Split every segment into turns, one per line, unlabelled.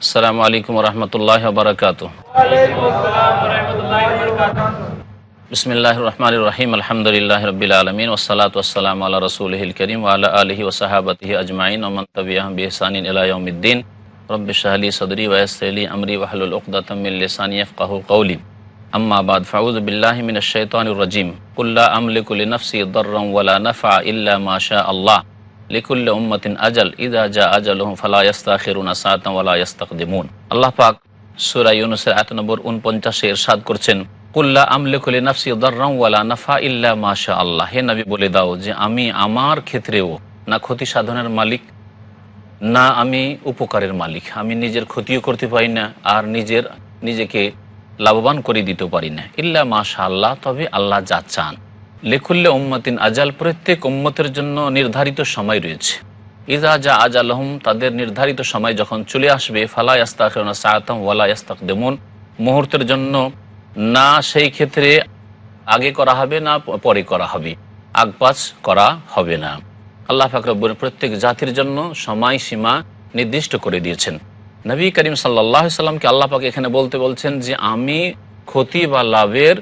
আসসালামু আলাইকুম রহমতুল্লাহ বারকাত বিসমিল্লাহ রহমান রহিম আলহামদুলিল্লাহ রবিল আলমিন ওসালাত ওসালাম আল্লাহ রসুলহিল করিম আল্লাহ আলহি ওসাহাবতি আজমাইন ওমন তবিয়াম বিহসানিন ইলায়ুদ্দিন রব্বি শাহলি সদরি ওয়াসলি আমরি ওয়াহলুল উকদাতমিল্লিসানি ইফকাহু কৌলি আম্মা বাদ ফাউজ বিল্লাহি মিনাশ শাইতানির রাজিম কুল্লা আমলিকু লিনাফসি দাররাম ওয়ালা নাফা ইল্লা মা শা আল্লাহ লিকুল্লি উম্মাতিন আজাল ইদা জা আজালুহুম ফালা ইয়াস্তাখিরুনা সাআতান ওয়ালা ইয়াস্তাকদিমুন। আল্লাহ পাক সূরা ইউনূসের আয়াত নম্বর 49 এ ইরশাদ করছেন কুল্লা আমলিকু লিনাফসি দাররাম ওয়ালা নাফা ইল্লা মা শা আল্লাহ হে নবী, বলে দাও যে আমি আমার ক্ষেত্রেও না ক্ষতি সাধনের মালিক, না আমি উপকারের মালিক। আমি নিজের ক্ষতিও করতে পারি না আর নিজের নিজেকে লাভবান করে দিতে পারি না। ইল্লা মাশা আল্লাহ তবে আল্লাহ যা চান। লেখুল্লে উম্মতিন আজাল প্রত্যেক উম্মতের জন্য নির্ধারিত সময় রয়েছে। ইজা যা আজালহম, তাদের নির্ধারিত সময় যখন চলে আসবে, ফালা ইয়াস্তাক সায়াতম ওয়ালা ইয়াস্তাক দেমন মুহূর্তের জন্য না সেই ক্ষেত্রে আগে করা হবে না পরে করা হবে। আগপাচ করা হবে না। আল্লাহ ফাকরবুল প্রত্যেক জাতির জন্য সময়সীমা নির্দিষ্ট করে দিয়েছেন। নবী করিম সাল্লাহ সাল্লামকে আল্লাহ পাক এখানে বলতে বলছেন যে, আমি ক্ষতি বা লাভের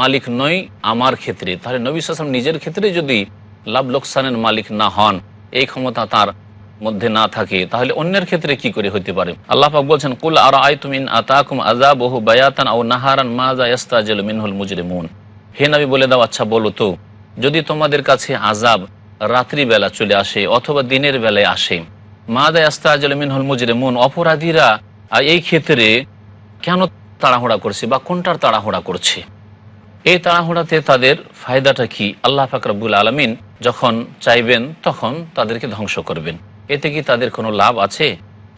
মালিক নই আমার ক্ষেত্রে। তাহলে নবী সাল্লাম নিজের ক্ষেত্রে যদি লাভ লোকসানের মালিক না হন, এই ক্ষমতা তার মধ্যে না থাকে, তাহলে অন্যের ক্ষেত্রে কি করে হতে পারে? আল্লাহ পাক বলছেন, কুল আর আয়তুমিন আতাকুম আজাবহু বায়াতান আও নাহারান মাজা ইয়াস্তাজিলু মিনহুল মুজরিমুন। হে নবী বলে দাও আচ্ছা বলো তো, যদি তোমাদের কাছে আজাব রাত্রিবেলা চলে আসে অথবা দিনের বেলায় আসে মাদা আস্তাজল মিনহুল মুজরিমুন, অপরাধীরা এই ক্ষেত্রে কেন তাড়াহুড়া করছে বা কোনটার তাড়াহুড়া করছে? এই তাড়াহুড়াতে তাদের ফায়দাটা কি? আল্লাহ ফাকরাবুল আলমিন যখন চাইবেন, তখন তাদেরকে ধ্বংস করবেন। এতে কি তাদের কোনো লাভ আছে?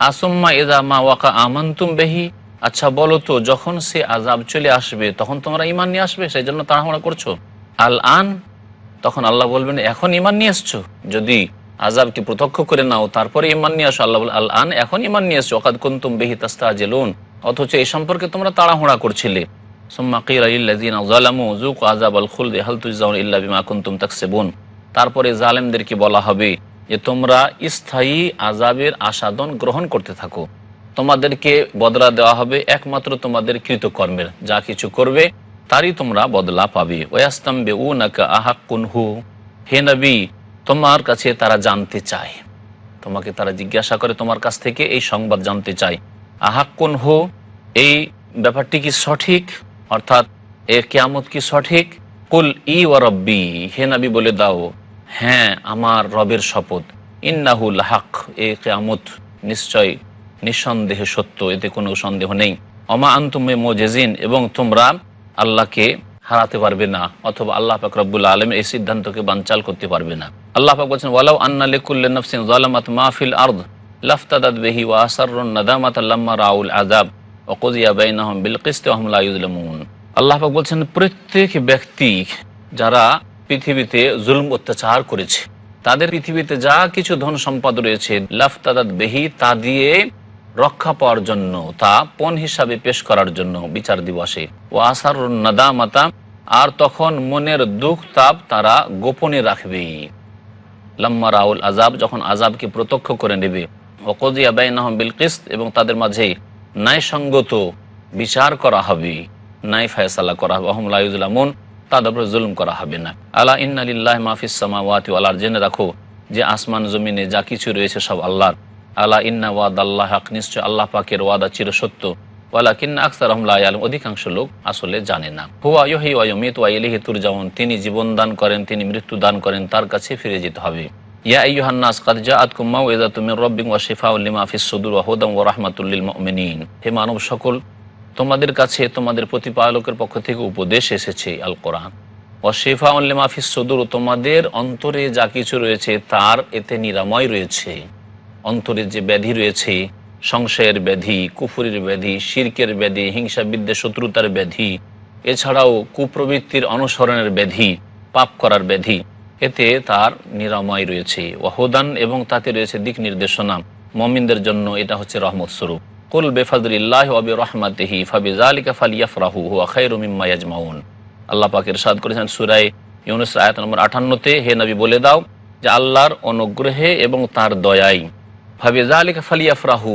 আসম্মা এদা মা ওয়াকা আমান্তুম বেহি। আচ্ছা বলো তো, যখন সে আজাব চলে আসবে, তখন তোমরা ইমান নিয়ে আসবে? সেই জন্য তাড়াহুড়া করছ? আল আন তখন আল্লাহ বলবেন, এখন ইমান নিয়ে এসছো? যদি আজাবকে প্রত্যক্ষ করে নাও, তারপরে ইমান নিয়ে আসো। আল্লাহ আল আন এখন ইমান নিয়ে এসছো। অকাদ কুন্তুম বেহি তাস্তা জেলুন অথচ এই সম্পর্কে তোমরা তাড়াহুড়া করছিলে। তারপরে জালেমদেরকে বলা হবে যে, তোমরা স্থায়ী আজাবের আসাদন গ্রহণ করতে থাকো। তোমাদেরকে বদলা দেওয়া হবে একমাত্র তোমাদের কৃতকর্মের। যা কিছু করবে, তারই তোমরা বদলা পাবে। ওয়াস্তাম্বে উ নাকা আহাক্কুন হু। নবী, তোমার কাছে তারা জানতে চায়। তোমাকে তারা জিজ্ঞাসা করে, তোমার কাছ থেকে এই সংবাদ জানতে চায় আহাক্কুন হু, এই ব্যাপারটি কি সঠিক? অর্থাৎ এ কেয়ামত কি সঠিক? কুল ই ও রব্বি, হে নবী বলে দাও হ্যাঁ আমার রবের শপথ। ইন্নাহুল হাক এ কেয়ামত নিশ্চয় নিঃসন্দেহে সত্য, এতে কোনো সন্দেহ নেই। অমা আন্তুমে মোজেজিন, এবং তোমরা আল্লাহকে হারাতে পারবে না, অথবা আল্লাহ পাক রব্বুল আলম এই সিদ্ধান্তকে বানচাল করতে পারবে না। আল্লাহ পাক বলছেন, ওয়ালাউ আন্না লিকুল্লি নফসিন যালামাত মাহফিল আর্দ লাফতাদাত বেহি ওয়া আসাররুন নাদামাত লাম্মা রাউল আযাব। কুদিয়া বাইনাহুম বিল কিসতি ওয়া হুম লা ইউযলামুন আল্লাহ বলছেন, প্রত্যেক ব্যক্তি যারা পৃথিবীতে জুলম অত্যাচার করেছে, তাদের পৃথিবীতে যা কিছু ধন সম্পদ রয়েছে, লাফতাদাত বেহি, তা দিয়ে রক্ষা পাওয়ার জন্য, তা পণ হিসাবে পেশ করার জন্য বিচার দিবসে। ও আসার নাদামাতা, আর তখন মনের দুঃখ তাপ তারা গোপনে রাখবে। লাম্মা রাউল আজাব যখন আজাবকে প্রত্যক্ষ করে নেবে ওকজিয়া বাইনাহম বিল কিস্ত, এবং তাদের মাঝে ন্যায়সঙ্গত বিচার করা হবে, ন্যায় ফায়সালা করা হবে। অহম লাইজুলামুন তাদের উপরে জুলুম করা হবে না। আলা ইন্নালিল্লাহ মাহফিস সামাওয়াতি আল্লাহর জেনে রাখো যে আসমান জমিনে যা কিছু রয়েছে সব আল্লাহর। আলা ইন্না ওয়াদ আল্লাহ হক, নিশ্চয় আল্লাহ পাকের ওয়াদা চির সত্য ওয়ালা কিন্না আকসার আহমলা আলম অধিকাংশ লোক আসলে জানে না। হুয়া ইহি ওয়মিত ওয়া ইলিহি তুরজাউন, তিনি জীবন দান করেন, তিনি মৃত্যু দান করেন, তার কাছে ফিরে যেতে হবে। ইয়া আইয়ুহান্নাস, কাদ জাআতকুম মাউইযাতুম মির রাব্বিকুম ওয়া শিফাউন লিমা ফিস সুদুর ওয়া হুদাম ওয়া রাহমাতুল মুমিনিন। হে মানব সকল, তোমাদের কাছে তোমাদের প্রতিপালকের পক্ষ থেকে উপদেশ এসেছে আল কোরআন অশেফা লিমা ফিস সুদুর তোমাদের অন্তরে যা কিছু রয়েছে তার এতে নিরাময় রয়েছে। অন্তরে যে ব্যাধি রয়েছে, সংশয়ের ব্যাধি, কুফুরের ব্যাধি, শির্কের ব্যাধি হিংসা বিদ্যে শত্রুতার ব্যাধি, এছাড়াও কুপ্রবৃত্তির অনুসরণের ব্যাধি, পাপ করার ব্যাধি এতে তার নিরাময় রয়েছে। ওয়াহুদান এবং তাতে রয়েছে দিক নির্দেশনা। মমিনদের জন্য এটা হচ্ছে রহমত স্বরূপ। কুল বেফাদুল্লাহ অবি রহমাতেহি ফাবি জালিকা ফালিয়াফরাহু আল্লাহ পাকের সাদ করেছেন সুরাই ইউনুস আয়াত নম্বর আটান্নতে, হে নবী বলে দাও যে আল্লাহর অনুগ্রহে এবং তার দয়াই। ভাবে জালিকা ফালিয়াফরাহু,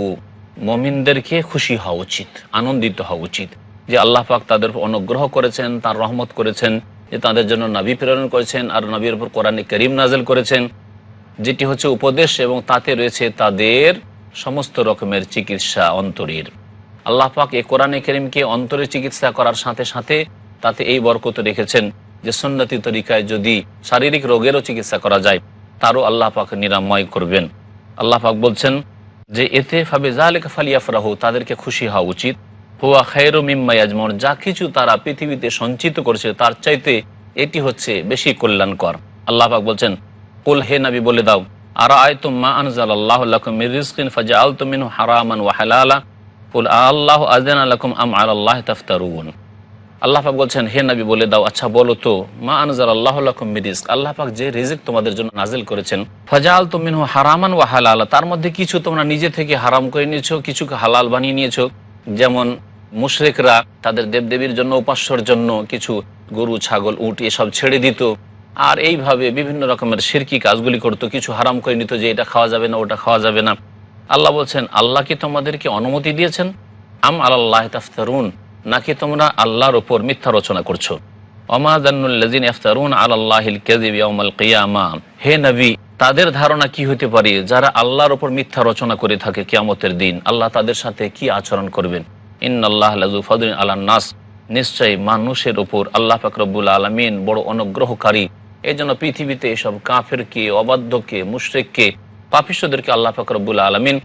মমিনদেরকে খুশি হওয়া উচিত, আনন্দিত হওয়া উচিত। যে আল্লাহ পাক তাদের অনুগ্রহ করেছেন, তার রহমত করেছেন যে তাদের জন্য নবী প্রেরণ করেছেন আর নবীর উপর কোরআনে করিম নাজেল করেছেন, যেটি হচ্ছে উপদেশ এবং তাতে রয়েছে তাদের সমস্ত রকমের চিকিৎসা অন্তরের। আল্লাহ পাক এ কোরআনে করিমকে অন্তরের চিকিৎসা করার সাথে সাথে তাতে এই বরকত রেখেছেন যে সুন্নতি তরিকায় যদি শারীরিক রোগেরও চিকিৎসা করা যায়, তারও আল্লাহ পাক নিরাময় করবেন। আল্লাহ পাক বলছেন যে, এতে ফাবে জালেকা ফালিয়াফরাহু, তাদেরকে খুশি হওয়া উচিত। হুয়া খায়রু মিম্মাইয়াজমন যা কিছু তারা পৃথিবীতে সঞ্চিত করেছে, তার চাইতে এটি হচ্ছে বেশি কল্যাণকর। আল্লাহফাক বলছেন, কুল হে নবী, বলে দাও আর আয় তুম্মা আনজাল আল্লাহ রিজকিন ফাজা আল তুমিনু হারামান ওয়া হালালা? কুল আল্লাহ আজান আলাকুম আম আল্লাহ তাফতারুন। আল্লাহ পাক বলছেন, হে নবী, বলে দাও আচ্ছা বলো তো, মা আনজাল আল্লাহ লাকুম মিরিজক আল্লাহফাক যে রিজিক তোমাদের জন্য নাজিল করেছেন ফাজাল তুমিনহু হারামান ওয়া হালালা, তার মধ্যে কিছু তোমরা নিজে থেকে হারাম করে নিয়েছো, কিছুকে হালাল বানিয়ে নিয়েছো, যেমন মুশরিকরা তাদের দেবদেবীর জন্য, উপাস্যর জন্য কিছু গরু, ছাগল, উট এসব ছেড়ে দিত। আর এইভাবে বিভিন্ন রকমের শিরকি কাজগুলি করতো। কিছু হারাম করে নিত যে এটা খাওয়া যাবে না, ওটা খাওয়া যাবে না। আল্লাহ বলছেন, আল্লাহ কি তোমাদেরকে অনুমতি দিয়েছেন? আম আল্লাহ তাফতারুন, নাকি তোমরা আল্লাহর ওপর মিথ্যা রচনা করছ? হে নবী, তাদের ধারণা কি হতে পারে? যারা আল্লাহর ওপর মিথ্যা রচনা করে থাকে কিয়ামতের দিন, আল্লাহ তাদের সাথে কি আচরণ করবেন? ইন্নাল্লাহ লাজু আল্লাহ নাস। নিশ্চয়ই মানুষের ওপর আল্লাহ ফাকরবুল আলমিন বড় অনুগ্রহকারী। এই জন্য পৃথিবীতে এসব কাফেরকে, অবাধ্যকে, মুশরিককে পাপিষ্টদেরকে আল্লাহ ফাকরবুল আলমিন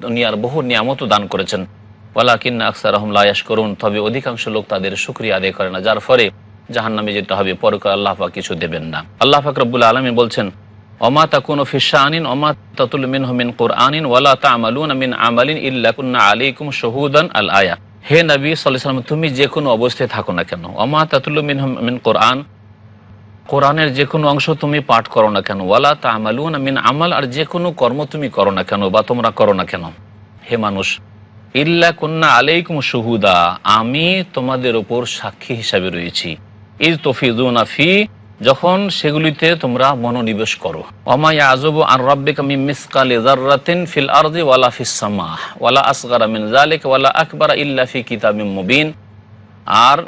দুনিয়ার বহু নিয়ামত দান করেছেন। ওয়ালাকিন্না আকসার রহম লায়াস করুন তবে অধিকাংশ লোক তাদের শুক্রিয়া আদায় করে না। যার ফলে জাহান্নামে যেতে হবে। পরকাল আল্লাহ কিছু দেবেন না। আল্লাহ ফাকরবুল আলমিন বলছেন অমা অমা কোরআনিন, ওয়ালা আমালিন আলাইকুম হে তুমি যে কোনো অবস্থায় থাকো না কেন? অমা মিন কোরআন, কোরআনের যে কোনো অংশ তুমি পাঠ করো না কেন? ওয়ালা তামালুন মিন আমাল, আর যে কোনো কর্ম তুমি করো না কেন বা তোমরা করো না কেন? হে মানুষ, ইল্লা কুন্না আলাইকুম শহুদা, আমি তোমাদের ওপর সাক্ষী হিসাবে রয়েছি। ইজ তফিজুনা ফি যখন সেগুলিতে তোমরা মনোনিবেশ করো। অমায়া আজব আর রব্বিক আমি মিসকালে ফিল আরদি ওয়ালা সামাহ ওয়ালা আসগারা মিন জালিক ওয়ালা আকবারা ইল্লা কিতাবিম মুবিন। আর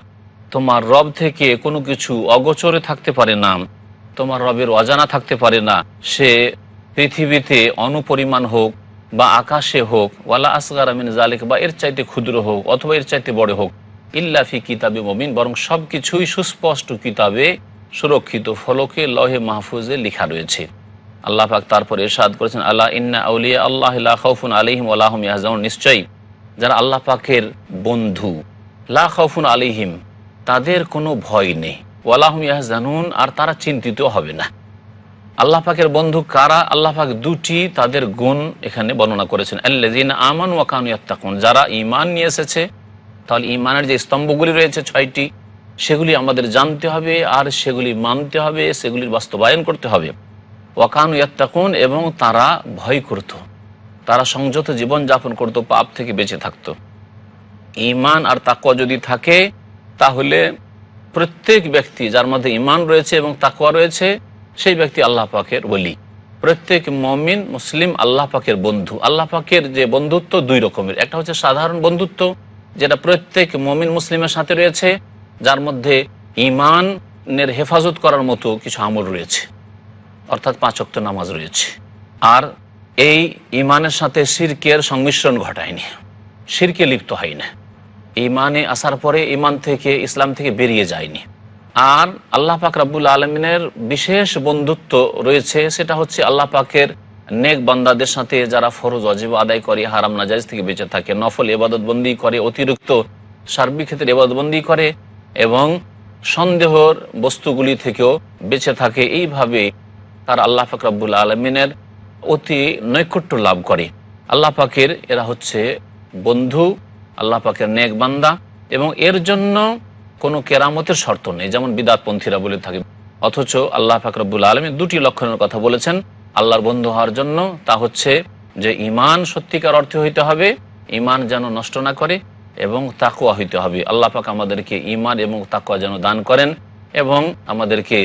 তোমার রব থেকে কোনো কিছু অগোচরে থাকতে পারে না, তোমার রবের অজানা থাকতে পারে না। সে পৃথিবীতে অনুপরিমাণ হোক বা আকাশে হোক, ওয়ালা আসগার আমিন জালিক বা এর চাইতে ক্ষুদ্র হোক অথবা এর চাইতে বড় হোক ইল্লাফি কিতাবে মমিন বরং সব কিছুই সুস্পষ্ট কিতাবে সুরক্ষিত ফলকে লহে মাহফুজে লেখা রয়েছে। আল্লাহ পাক তারপর এরশাদ করেছেন আল্লাহ ইন্না আউলিয়া আল্লাহ খাউফুন আলিহিম আল্লাহম ইয়াহজাউন নিশ্চয়ই যারা আল্লাহ পাকের বন্ধু, লা খাউফুন আলিহিম তাদের কোনো ভয় নেই। ওয়ালাহম ইয়াহজানুন, আর তারা চিন্তিত হবে না। আল্লাহ পাকের বন্ধু কারা? আল্লাহ পাক দুটি তাদের গুণ এখানে বর্ণনা করেছেন আল্লাজিন আমান ওয়াকানু ইয়াত্তাকুন। যারা ঈমান নিয়ে এসেছে, তাহলে ঈমানের যে স্তম্ভগুলি রয়েছে ছয়টি সেগুলি আমাদের জানতে হবে, আর সেগুলি মানতে হবে, সেগুলির বাস্তবায়ন করতে হবে। ওয়াকানু ইয়াত্তাকুন, এবং তারা ভয় করত। তারা সংযত জীবন যাপন করত, পাপ থেকে বেঁচে থাকত। ইমান আর তাকওয়া যদি থাকে, তাহলে প্রত্যেক ব্যক্তি যার মধ্যে ইমান রয়েছে এবং তাকওয়া রয়েছে, সেই ব্যক্তি আল্লাহ পাকের বলি প্রত্যেক মমিন, মুসলিম আল্লাহ পাকের বন্ধু। আল্লাহ পাকের যে বন্ধুত্ব দুই রকমের। একটা হচ্ছে সাধারণ বন্ধুত্ব, যেটা প্রত্যেক মমিন, মুসলিমের সাথে রয়েছে যার মধ্যে ইমানের হেফাজত করার মতো কিছু আমল রয়েছে। অর্থাৎ পাঁচক্ত নামাজ রয়েছে। আর এই ইমানের সাথে সিরকের সংমিশ্রণ ঘটায়নি। সিরকে লিপ্ত হয় না ইমানে আসার পরে ইমান থেকে, ইসলাম থেকে বেরিয়ে যায়নি। আর আল্লাহ পাক রাব্বুল আলমিনের বিশেষ বন্ধুত্ব রয়েছে, সেটা হচ্ছে আল্লাহ পাকের নেক বান্দাদের সাথে যারা ফরজ, অজীব আদায় করে, হারাম নাজাইজ থেকে বেঁচে থাকে, নফল এবাদতবন্দি করে, অতিরিক্ত সার্বিক ক্ষেত্রে এবাদতবন্দি করে এবং সন্দেহর বস্তুগুলি থেকেও বেঁচে থাকে। এইভাবে তার আল্লাহ পাক রাব্বুল আলমিনের অতি নৈকট্য লাভ করে। আল্লাহ পাকের এরা হচ্ছে বন্ধু, আল্লাহ পাকের নেক বান্দা এবং এর জন্য কোনো কেরামতের শর্ত নেই, যেমন বিদাতপন্থীরা বলে থাকে। অথচ আল্লাহ ফাকরাবুল আলমী দুটি লক্ষণের কথা বলেছেন। আল্লাহর বন্ধু হওয়ার জন্য তা হচ্ছে যে ইমান সত্যিকার অর্থে হইতে হবে ইমান যেন নষ্ট না করে এবং তাকুয়া হইতে হবে। আল্লাহ পাক আমাদেরকে ইমান এবং তাকুয়া যেন দান করেন এবং আমাদেরকে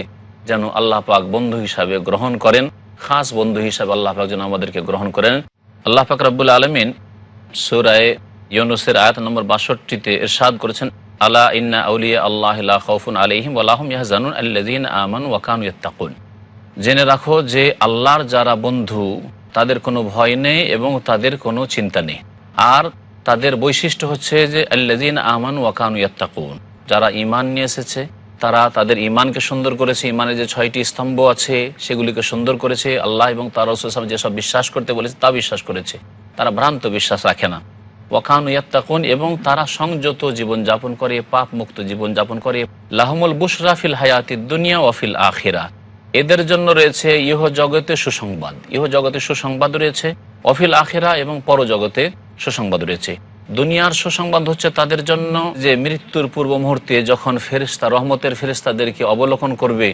যেন আল্লাহ পাক বন্ধু হিসাবে গ্রহণ করেন, খাস বন্ধু হিসাবে আল্লাহ পাক যেন আমাদেরকে গ্রহণ করেন। আল্লাহ পাক রব্বুল আলমিন সুরায় ইউনুসের আয়াত নম্বর বাষট্টিতে এরশাদ করেছেন, আলা ইন্না আউলিয়া আল্লাহ খৌফুন আলহিম আল্লাহম ইয়াহজানুন আল্লাযীন আমান ওয়াকানু ইয়াত্তাকুন। জেনে রাখো যে আল্লাহর যারা বন্ধু, তাদের কোনো ভয় নেই এবং তাদের কোনো চিন্তা নেই। আর তাদের বৈশিষ্ট্য হচ্ছে যে আল্লাদিন আমান ওয়াকানু ইয়াত্তাকুন। যারা ইমান নিয়ে এসেছে, তারা তাদের ইমানকে সুন্দর করেছে। ইমানের যে ছয়টি স্তম্ভ আছে, সেগুলিকে সুন্দর করেছে। আল্লাহ এবং তার রসুল যেসব বিশ্বাস করতে বলেছে, তা বিশ্বাস করেছে। তারা ভ্রান্ত বিশ্বাস রাখে না। ওয়াকানু এবং তারা সংযত জীবনযাপন করে পাপ মুক্ত জীবনযাপন করে। লাহমুল বুশরাফিল হায়াতি দুনিয়া ওয়াফিল আখিরা। এদের জন্য রয়েছে ইহ জগতে সুসংবাদ। ইহ জগতে সুসংবাদ রয়েছে অফিল আখেরা এবং পরজগতে সুসংবাদ রয়েছে। দুনিয়ার সুসংবাদ হচ্ছে তাদের জন্য যে মৃত্যুর পূর্ব মুহূর্তে যখন ফেরিস্তা রহমতের ফেরিস্তাদেরকে অবলোকন করবে,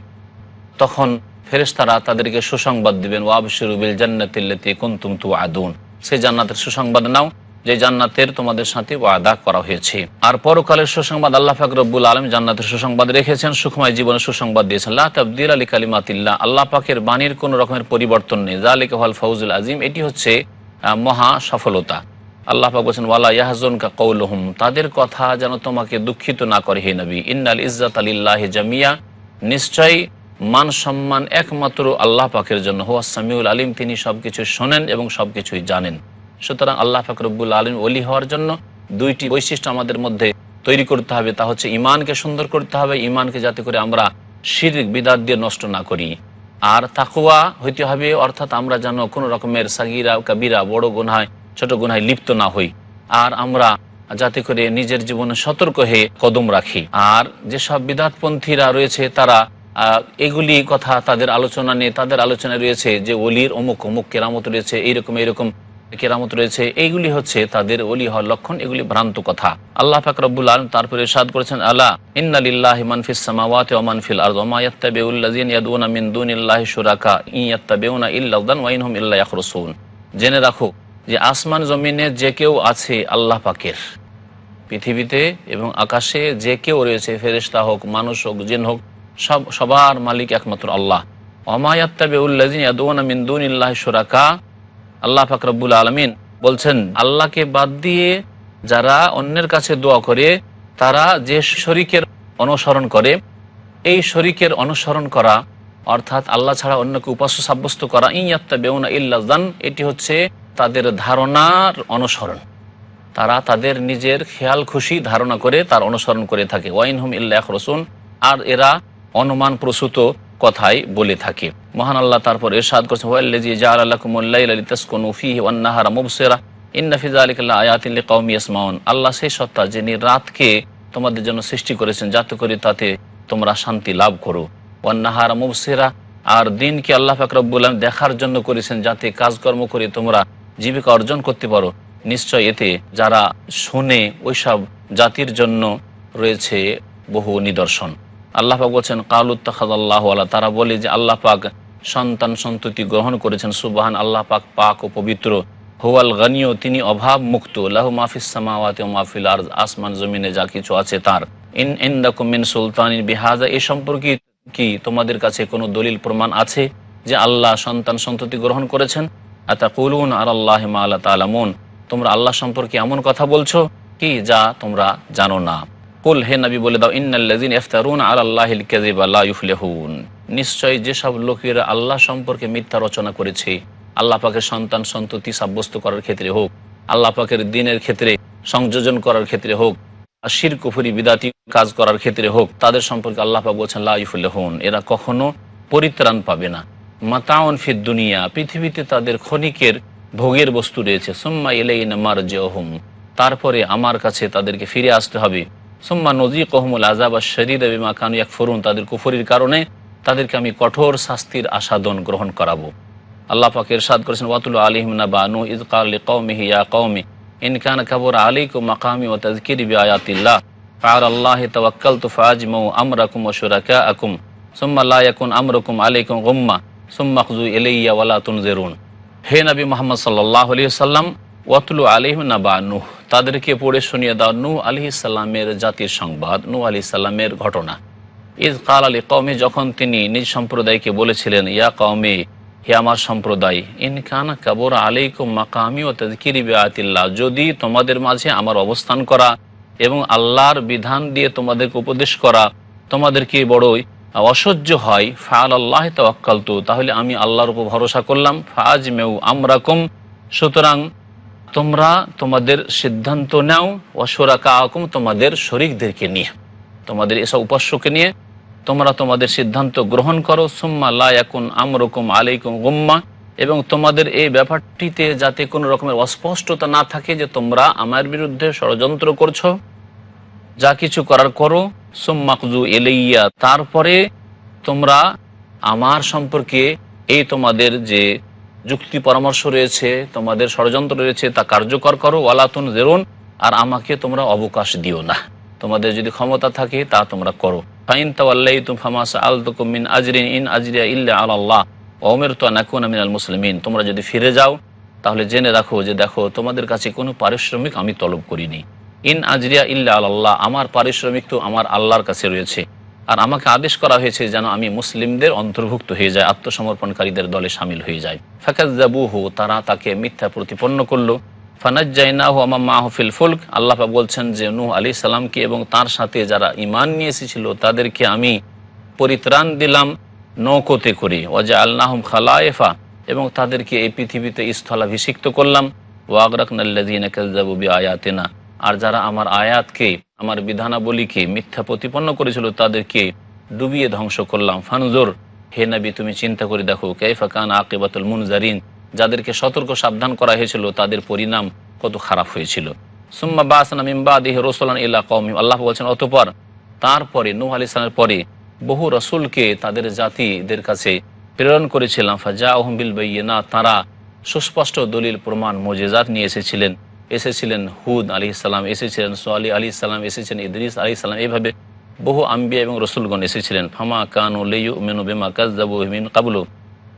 তখন ফেরেশতারা তাদেরকে সুসংবাদ দিবেন ওয়াবশিরুবিল জান্নাতিল্লাতি কুনতুম তু আদুন সেই জান্নাতের সুসংবাদ নাও, যে জান্নাতের তোমাদের সাথে ওয়াদা করা হয়েছে। আর পরকালের সুসংবাদ আল্লাহ পাক রব্বুল আলম জান্নাতের সুসংবাদ রেখেছেন, সুখময় জীবনের সুসংবাদ দিয়েছেন। লা তাবদিল আলী কালিমাতিল্লাহ আল্লাহ পাকের বাণীর কোন রকমের পরিবর্তন নেই। জালিক হল ফৌজুল আজিম, এটি হচ্ছে মহা সফলতা। আল্লাহ পাক বলছেন, ওয়ালা ইয়াহজন কা কৌলহুম তাদের কথা যেন তোমাকে দুঃখিত না করে, হে নবী। ইন্নাল ইজ্জাত আলিল্লাহ জামিয়া নিশ্চয়ই মান সম্মান একমাত্র আল্লাহ পাকের জন্য। হুয়া সামিউল আলিম তিনি সবকিছু শোনেন এবং সবকিছুই জানেন। সুতরাং আল্লাহ ফাকরবুল আলম অলি হওয়ার জন্য দুইটি বৈশিষ্ট্য আমাদের মধ্যে তৈরি করতে হবে। তা হচ্ছে ইমানকে সুন্দর করতে হবে ইমানকে যাতে করে আমরা শিরিক, বিদাত দিয়ে নষ্ট না করি। আর তাকুয়া হইতে হবে, অর্থাৎ আমরা যেন কোনো রকমের সাগিরা, কাবিরা, বড় গুনায় ছোট গুনায় লিপ্ত না হই। আর আমরা যাতে করে নিজের জীবনে সতর্ক হয়ে কদম রাখি। আর যেসব বিদাতপন্থীরা রয়েছে, তারা এগুলি কথা তাদের আলোচনা নিয়ে তাদের আলোচনা রয়েছে যে অলির অমুক অমুক কেরামত রয়েছে, এইরকম এইরকম কেরামত রয়েছে, এইগুলি হচ্ছে তাদের অলি হওয়ার লক্ষণ, এগুলি ভ্রান্ত কথা। আল্লাহ ফাকরাবুল আলম তারপরে সাদ করেছেন আল্লাহ ইন্নালিল্লাহি মানফিস সামাওয়াতি ওয়া মানফিল মা ইয়াত্তাবিউল্লাযিনা ইয়াদউনা মিন দুনিল্লাহি শুরাকা ইয়াত্তাবিউনা ইল্লা যান ওয়া ইনহুম ইল্লা ইয়াখরুসুন। জেনে রাখো যে আসমান জমিনে যে কেউ আছে আল্লাহ পাকের। পৃথিবীতে এবং আকাশে যে কেউ রয়েছে, ফেরেশতা হোক, মানুষ হোক, জিন হোক, সব, সবার মালিক একমাত্র আল্লাহ। দুনিল্লাহি শুরাকা। আল্লাহ ফাকরাবুল আলমিন বলছেন, আল্লাহকে বাদ দিয়ে যারা অন্যের কাছে দোয়া করে, তারা যে শরিকের অনুসরণ করে, এই শরিকের অনুসরণ করা, অর্থাৎ আল্লাহ ছাড়া অন্যকে উপাস্য সাব্যস্ত করা ইয়াত্তা বেউনা ইল্লাজান এটি হচ্ছে তাদের ধারণার অনুসরণ। তারা তাদের নিজের খেয়াল খুশি ধারণা করে তার অনুসরণ করে থাকে। ওয়াইন হুম ইল্লাহ রসুন আর এরা অনুমান প্রসূত কথাই বলে থাকে। মহান আল্লাহ তারপর এরশাদ করছে আল্লাহ সেই সত্তা যিনি রাতকে তোমাদের জন্য সৃষ্টি করেছেন, যাতে করে তাতে তোমরা শান্তি লাভ করো। ওয়ান-নাহারা মুবসিরা। আর দিনকে আল্লাহ পাক দেখার জন্য করেছেন, যাতে কাজকর্ম করে তোমরা জীবিকা অর্জন করতে পারো। নিশ্চয় এতে যারা শোনে ওইসব জাতির জন্য রয়েছে বহু নিদর্শন। আল্লাহ পাক বলছেন কালুত্তাখাদ আল্লাহ তারা বলে যে আল্লাহ পাক সন্তান সন্ততি গ্রহণ করেছেন। সুবাহান, আল্লাহ পাক পাক ও পবিত্র। হুয়াল গানিও তিনি অভাব মুক্ত। লাহু মাহফিস সামাওয়াতে ও মাহফিল আর আসমান, জমিনে যা কিছু আছে তার। ইন ইন্দাকুম মিন সুলতানিন বিহাজা, এ সম্পর্কে কি তোমাদের কাছে কোনো দলিল প্রমাণ আছে যে আল্লাহ সন্তান সন্ততি গ্রহণ করেছেন? আতা কুলুন আর আল্লাহ আল্লাহ তালামুন? তোমরা আল্লাহ সম্পর্কে এমন কথা বলছো? কি যা তোমরা জানো না। কুল, হে নবী, বলে দাও ইন্নাল্লাযিন ইফতারুন আলাল্লাহিল কাযিবা লা ইফলিহুন নিশ্চয় যেসব লোকেরা আল্লাহ সম্পর্কে মিথ্যা রচনা করেছে, আল্লাহ পাকের সন্তান সন্ততি সাব্যস্ত করার ক্ষেত্রে হোক, আল্লাহ পাকের দিনের ক্ষেত্রে, সংযোজন করার ক্ষেত্রে হোক শির কুফুরি বিদাতি কাজ করার ক্ষেত্রে হোক, তাদের সম্পর্কে আল্লাহ পাক বলছেন, লা ইফলিহুন এরা কখনো পরিত্রাণ পাবে না। মাতাউন ফিদ দুনিয়া, পৃথিবীতে তাদের ক্ষণিকের ভোগের বস্তু রয়েছে। সোম্মা ইলাইনা মারজিউহুম, তারপরে আমার কাছে তাদেরকে ফিরে আসতে হবে। সুম্মা নজি কহমুল আজাব আর শরীর বিমা কানু এক ফরুন তাদের কুফরির কারণে তাদেরকে আমি কঠোর শাস্তির আসাদন গ্রহণ করাবো। আল্লাহ পাক ইরশাদ করেছেন, ওয়াতুল আলিহিম নাবানু ইদ কাল লিকাউমিহি ইয়া কওমি, ইন কান কাবুর আলাইকুম মাকামি ওয়া তাযকিরি বিআয়াতিল্লাহ ফাআল আল্লাহ তাওয়াক্কালতু ফাআজমু আমরাকুম ওয়া শুরাকাআকুম, সুম্মা লা ইয়াকুন আমরুকুম আলাইকুম গুম্মা। সুম্মা খুযু ইলাইয়া ওয়া লা তুনজিরুন। হে নবী মোহাম্মদ সাল্লাহ সাল্লাম ওয়াতুলু আলিহ নুহ। তাদেরকে পড়ে শুনিয়ে দাও নূ আলি সাল্লামের জাতির সংবাদ নূ আলি সাল্লামের ঘটনা। কাল আলী যখন তিনি নিজ সম্প্রদায়কে বলেছিলেন, ইয়া কৌমে হে আমার সম্প্রদায়, ইন কানা কাবর আলাইকুম মাকামি ও বেআতিল্লাহ যদি তোমাদের মাঝে আমার অবস্থান করা এবং আল্লাহর বিধান দিয়ে তোমাদেরকে উপদেশ করা তোমাদেরকে বড়ই অসহ্য হয় ফাল আল্লাহ তওয়াক্কালতু, তাহলে আমি আল্লাহর উপর ভরসা করলাম ফাজ মেউ আমরাকুম, সুতরাং তোমরা তোমাদের সিদ্ধান্ত নাও অসরাকা আকুম তোমাদের শরিকদেরকে নিয়ে। তোমাদের এসব উপাস্যকে নিয়ে তোমরা তোমাদের সিদ্ধান্ত গ্রহণ করো, সুম্মা লায়াকুন আমরকুম আলাইকুম গুম্মা, এবং তোমাদের এই ব্যাপারটিতে যাতে কোনো রকমের অস্পষ্টতা না থাকে যে তোমরা আমার বিরুদ্ধে ষড়যন্ত্র করছ, যা কিছু করার করো সোম্মাকজু এলেইয়া তারপরে তোমরা আমার সম্পর্কে এই তোমাদের যে যুক্তি পরামর্শ রয়েছে, তোমাদের ষড়যন্ত্র রয়েছে, তা কার্যকর করো ওয়ালাতুন জেরুন আর আমাকে তোমরা অবকাশ দিও না। তোমাদের যদি ক্ষমতা থাকে, তা তোমরা করো। ফাইন তাওয়াল্লাই তুম ফামাস আল তুকুমিন আজরিন, ইন আজরিয়া ইল্লা আল্লাহ ওমের তো নাকুন মিনাল মুসলিমিন। তোমরা যদি ফিরে যাও, তাহলে জেনে রাখো যে দেখো, তোমাদের কাছে কোনো পারিশ্রমিক আমি তলব করিনি। ইন আজরিয়া ইল্লা আল্লাহ আমার পারিশ্রমিক তো আমার আল্লাহর কাছে রয়েছে। আর আমাকে আদেশ করা হয়েছে যেন আমি মুসলিমদের অন্তর্ভুক্ত হয়ে যায় আত্মসমর্পণকারীদের দলে সামিল হয়ে যায় ফাকাজ্জাবুহু, তারা তাকে মিথ্যা প্রতিপন্ন করল। ফানাজ্জাইনাহু আমা মাহফিল ফুলক, আল্লাহ বলছেন যে নূহ আলী সালামকে এবং তার সাথে যারা ইমান নিয়ে এসেছিল, তাদেরকে আমি পরিত্রাণ দিলাম নৌকোতে করে। ওয়াজা আল্লাহম খালায়েফা, এবং তাদেরকে এই পৃথিবীতে স্থলাভিষিক্ত করলাম। ওয়াগরাকনাল্লাদিন কাজ্জাবু বি আয়াতেনা আর যারা আমার আয়াতকে, আমার বিধানাবলীকে মিথ্যা প্রতিপন্ন করেছিল, তাদেরকে ডুবিয়ে ধ্বংস করলাম। ফানজোর, হে নবী, তুমি চিন্তা করে দেখো কেফা কান আকেবাতুল মুনজারিন, যাদেরকে সতর্ক সাবধান করা হয়েছিল, তাদের পরিণাম কত খারাপ হয়েছিল। সুম্মা বাসনা মিম্বাদিহ রসুলান ইল্লা কৌমি আল্লাহ বলছেন, অতপর তারপরে, নূহ আলি ইসলামের পরে বহু রসুলকে তাদের জাতিদের কাছে প্রেরণ করেছিলাম। ফাজা আহমবিল বইয়েনা তারা সুস্পষ্ট দলিল, প্রমাণ, মোজেজাত নিয়ে এসেছিলেন। এসেছিলেন হুদ আলি ইসলাম এসেছিলেন সোয়ালি আলী ইসলাম এসেছিলেন ইদরিস আলী ইসলাম এইভাবে বহু আম্বিয়া এবং রসুলগণ এসেছিলেন। ফামা কানু লেয়ু মেনু বেমা কাজাবু মিন কাবলু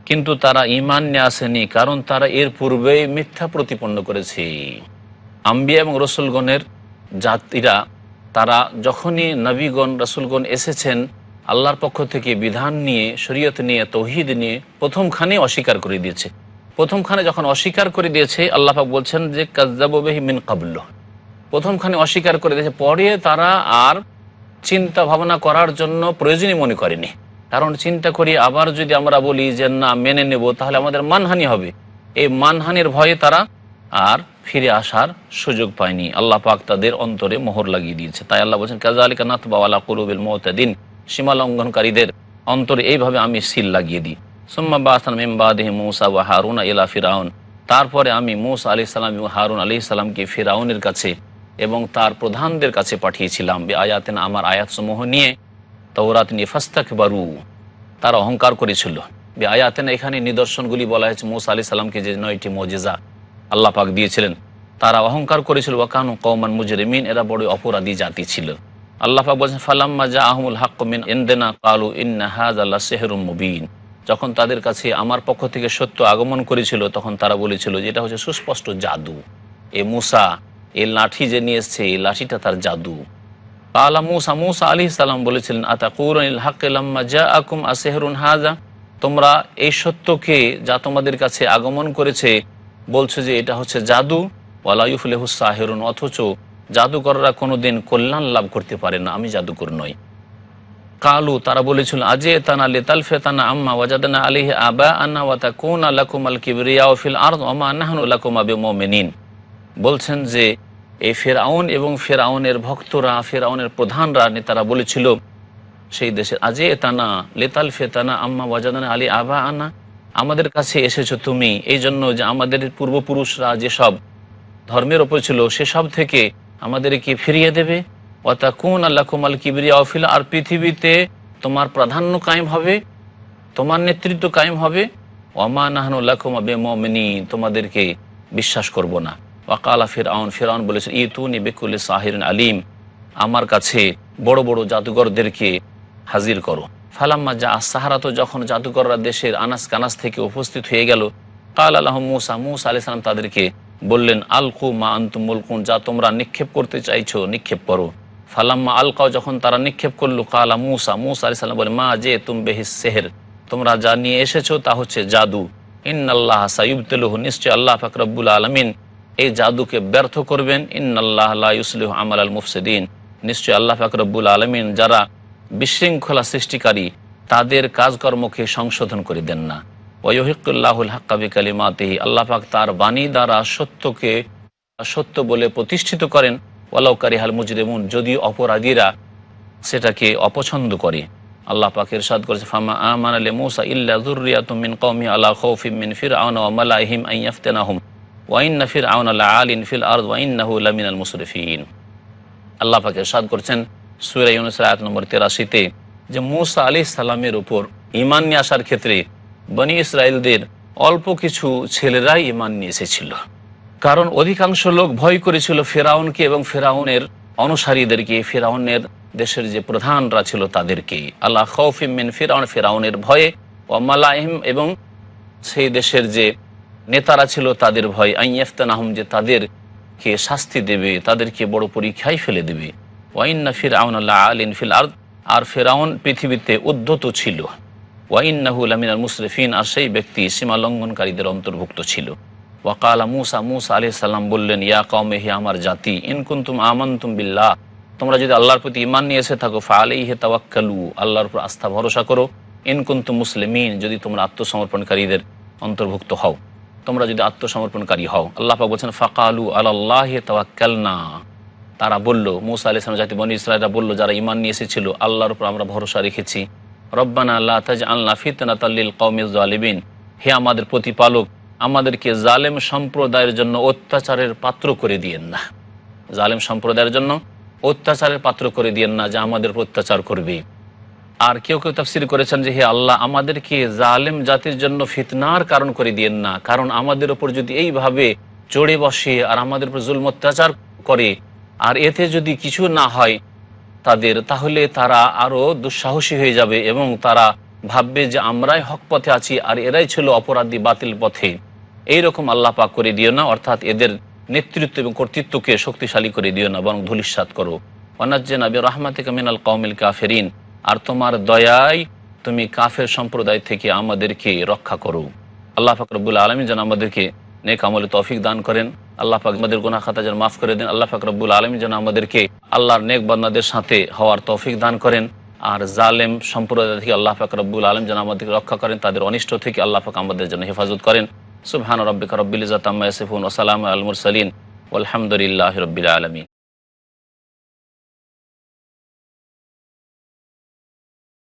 কিন্তু তারা ইমান নিয়ে আসেনি, কারণ তারা এর পূর্বেই মিথ্যা প্রতিপন্ন করেছে। আম্বিয়া এবং রসুলগণের জাতিরা, তারা যখনই নবীগণ, রসুলগণ এসেছেন, আল্লাহর পক্ষ থেকে বিধান নিয়ে, শরীয়ত নিয়ে, তৌহিদ নিয়ে প্রথমখানে অস্বীকার করে দিয়েছে। প্রথমখানে যখন অস্বীকার করে দিয়েছে, আল্লাহ পাক বলছেন যে কাজাবহি মিন কাবল প্রথমখানে অস্বীকার করে দিয়েছে, পরে তারা আর চিন্তা ভাবনা করার জন্য প্রয়োজনই মনে করেনি। কারণ চিন্তা করি আবার যদি আমরা বলি যে, না, মেনে নেব, তাহলে আমাদের মানহানি হবে। এই মানহানির ভয়ে তারা আর ফিরে আসার সুযোগ পায়নি। আল্লাহ পাক তাদের অন্তরে মোহর লাগিয়ে দিয়েছে। তাই আল্লাহ বলছেন কাজা আলিকা নাথ বাওয়ালা কুরুবিল মহতাদিন সীমা লঙ্ঘনকারীদের অন্তরে এইভাবে আমি সিল লাগিয়ে দিই। সুম্মা ইলা ফিরাউন তারপরে আমি মৌসা আলি সালাম এবং হারুন আলি সালামকে ফিরাউনের কাছে এবং তার প্রধানদের কাছে পাঠিয়েছিলাম। বে আয়াতেন আমার আয়াতসমূহ নিয়ে তৌরাত নিয়ে ফাস্তাক বারু তারা অহংকার করেছিল। বে আয়াতেন এখানে নিদর্শনগুলি বলা হয়েছে মৌসা আলি সালামকে যে নয়টি মজেজা আল্লাহ পাক দিয়েছিলেন। তারা অহংকার করেছিল। ওয়াকানু কৌমান মুজরিমিন, এরা বড় অপরাধী জাতি ছিল। আল্লাহ পাক বলছেন, ফালাম্মা জা আহমুল হাক্কমিন ইন্দেনা, কালু ইন্না হাজ আল্লাহ সেহরুম মুবিন। যখন তাদের কাছে আমার পক্ষ থেকে সত্য আগমন করেছিল, তখন তারা বলেছিল যে এটা হচ্ছে সুস্পষ্ট জাদু। এ মুসা, এ লাঠি যে নিয়ে এসছে, এই লাঠিটা তার জাদু। আলা মুসা মুসা আলি সালাম বলেছিলেন আতা কুরআনিল হাক্লাম্মা জা আকুম আসেহরুন হাজা তোমরা এই সত্যকে যা তোমাদের কাছে আগমন করেছে, বলছো যে এটা হচ্ছে জাদু। ওয়ালাইফুলেহু সাহেরুন, অথচ জাদুকররা কোনোদিন কল্যাণ লাভ করতে পারে না, আমি জাদুকর নই। কালু, তারা বলেছিল, আজে তানা লেতাল ফেতানা আম্মা ওয়াজাদানা আলিহি আবা আন্না ওয়াতা কোন আলাকুম আল কিবরিয়া ফিল আর ওমা নাহনু লাকুম আবে মোমেনিন বলছেন যে এই ফেরাউন এবং ফেরাউনের ভক্তরা, ফেরাউনের প্রধানরা, নেতারা বলেছিল, সেই দেশের আজে তানা লেতাল ফেতানা আম্মা ওয়াজাদানা আলী আবা আনা আমাদের কাছে এসেছ তুমি। এই জন্য যে আমাদের পূর্বপুরুষরা যেসব ধর্মের ওপর ছিল, সেসব থেকে আমাদেরকে ফিরিয়ে দেবে। অতা কোন আল্লাহ কুমাল কিবরিয়া অফিল আর পৃথিবীতে তোমার প্রাধান্য কায়েম হবে, তোমার নেতৃত্ব কায়েম হবে। ওমা নাহানুল্লাহ কুমা বেমিনী তোমাদেরকে বিশ্বাস করব না। ওয়াকালা ফিরাউন ফিরাউন বলেছেন ই তু নিবেকুল সাহির আলিম, আমার কাছে বড় বড় জাদুঘরদেরকে হাজির করো। ফালাম্মা যা সাহারা তো যখন জাদুঘররা দেশের আনাস কানাস থেকে উপস্থিত হয়ে গেল, কাল আল্লাহ মুসা মুসা আলি সালাম তাদেরকে বললেন, আলকু মা আন্তুম মুলকুন, যা তোমরা নিক্ষেপ করতে চাইছো, নিক্ষেপ করো। ফালাম্মা আলকাও যখন তারা নিক্ষেপ করল, কালা মুসা মুসা আলি সাল্লাম বলে, মা যে তুম বেহিস সেহের, তোমরা যা নিয়ে এসেছ তা হচ্ছে জাদু। ইন্নাল্লাহ সাইবতুল্লাহ নিশ্চয় আল্লাহ ফাকরাবুল আলমিন এই জাদুকে ব্যর্থ করবেন। ইন্নাল্লাহ ইউসলিহ আমাল আল মুফসিদিন। নিশ্চয় আল্লাহ ফাকরাবুল আলমিন যারা বিশৃঙ্খলা সৃষ্টিকারী, তাদের কাজকর্মকে সংশোধন করে দেন না। ওয়হিকুল্লাহুল হাক্কাবি কালিমাতেহি আল্লাহ পাক তার বাণী দ্বারা সত্যকে সত্য বলে প্রতিষ্ঠিত করেন। ওয়ালাউকারি হাল মুজরেমুন, যদি অপরাধীরা সেটাকে অপছন্দ করে। আল্লাহ পাক ইরশাদ করেছে, ফামা আমান আলী মুসা ইল্লা যুররিয়াতুম মিন কওমি আলা খাউফিম মিন ফিরআউন ওয়া মালাইহিম আন ইয়াফতিনাহুম। ওয়া ইন্না ফিরআউন লাআলিন ফিল আরদ ওয়া ইন্নাহু লামিনাল মুসরিফিন। আল্লাহ পাক ইরশাদ করেছেন সূরা ইউনূস আয়াত নম্বর তেরাশিতে যে মুসা আলাইহিস সালামের উপর ইমান নিয়ে আসার ক্ষেত্রে বনি ইসরায়েলদের অল্প কিছু ছেলেরাই ইমান নিয়ে এসেছিল। কারণ অধিকাংশ লোক ভয় করেছিল ফেরাউনকে এবং ফেরাউনের অনুসারীদেরকে, ফেরাউনের দেশের যে প্রধানরা ছিল তাদেরকে। আল্লাহ খৌফিম মিন ফেরাউন, ফেরাউনের ভয়ে ও মালাহিম এবং সেই দেশের যে নেতারা ছিল তাদের ভয় আইয়াফতানাহম যে তাদেরকে শাস্তি দেবে, তাদেরকে বড় পরীক্ষায় ফেলে দেবে। ওয়াইন্না ফিরাউন আল্লাহ আলিন ফিল আর আর ফেরাউন পৃথিবীতে উদ্ধত ছিল। ওয়াইন্নাহুল আমিনাল মুসরিফিন, আর সেই ব্যক্তি সীমালঙ্ঘনকারীদের অন্তর্ভুক্ত ছিল। ওয়াকালা মুসা মুসা আলি সাল্লাম বললেন, ইয়া কৌমে হে আমার জাতি ইনকুন্তুম আমান্তুম বিল্লাহ, তোমরা যদি আল্লাহর প্রতি ইমান নিয়ে এসে থাকো ফালেই হে তাওয়াক্কালু, আল্লাহর উপর আস্থা, ভরসা করো। ইনকুন্তুম মুসলিমিন, যদি তোমরা আত্মসমর্পণকারীদের অন্তর্ভুক্ত হও, তোমরা যদি আত্মসমর্পণকারী হও, আল্লাহ পাক বলছেন, ফাকালু আল্লাহ তাওয়াক্কাল না তারা বলল, মুসা আলি সালাম, জাতি বনি ইসরায়েলরা বলল, যারা ইমান নিয়ে এসেছিল, আল্লাহর উপর আমরা ভরসা রেখেছি। রব্বানা আল্লাহ তাজ আল্লাহ ফিতনা তাল্লিল কৌমিজ আলিবিন হে আমাদের প্রতিপালক আমাদেরকে জালেম সম্প্রদায়ের জন্য অত্যাচারের পাত্র করে দিয়েন না। জালেম সম্প্রদায়ের জন্য অত্যাচারের পাত্র করে দিয়েন না যে আমাদের অত্যাচার করবে। আর কেউ কেউ তাফসির করেছেন যে, হে আল্লাহ, আমাদেরকে জালেম জাতির জন্য ফিতনার কারণ করে দিয়েন না। কারণ আমাদের উপর যদি এইভাবে চড়ে বসে আর আমাদের উপর জুলম অত্যাচার করে, আর এতে যদি কিছু না হয় তাদের, তাহলে তারা আরও দুঃসাহসী হয়ে যাবে এবং তারা ভাববে যে, আমরাই হক পথে আছি আর এরাই ছিল অপরাধী বাতিল পথে। এই রকম আল্লাহ পাক করে দিও না, অর্থাৎ এদের নেতৃত্ব এবং কর্তৃত্বকে শক্তিশালী করে দিও না, বরং ধুলিস্বাদ করো। অনাজ্জে নবী রহমাতিকা মিনাল কৌমিল কাফেরিন, আর তোমার দয়ায় তুমি কাফের সম্প্রদায় থেকে আমাদেরকে রক্ষা করো। আল্লাহ ফাকরবুল আলমী যেন আমাদেরকে নেক আমলে তৌফিক দান করেন। আল্লাহ পাক আমাদের গুনা খাতা যেন মাফ করে দেন। আল্লাহ ফাকরবুল আলমী যেন আমাদেরকে আল্লাহর নেক বান্দাদের সাথে হওয়ার তৌফিক দান করেন। আর জালেম সম্প্রদায় থেকে আল্লাহ পাক রব্বুল আলম যেন আমাদেরকে রক্ষা করেন, তাদের অনিষ্ট থেকে আল্লাহ পাক আমাদের জন্য হেফাজত করেন। সুবহান রব্বিকা রব্বিল ইজাত আম্মা ইয়াসিফুন ওয়া সালামু আল মুরসালিন আলহামদুলিল্লাহি রাব্বিল আলামিন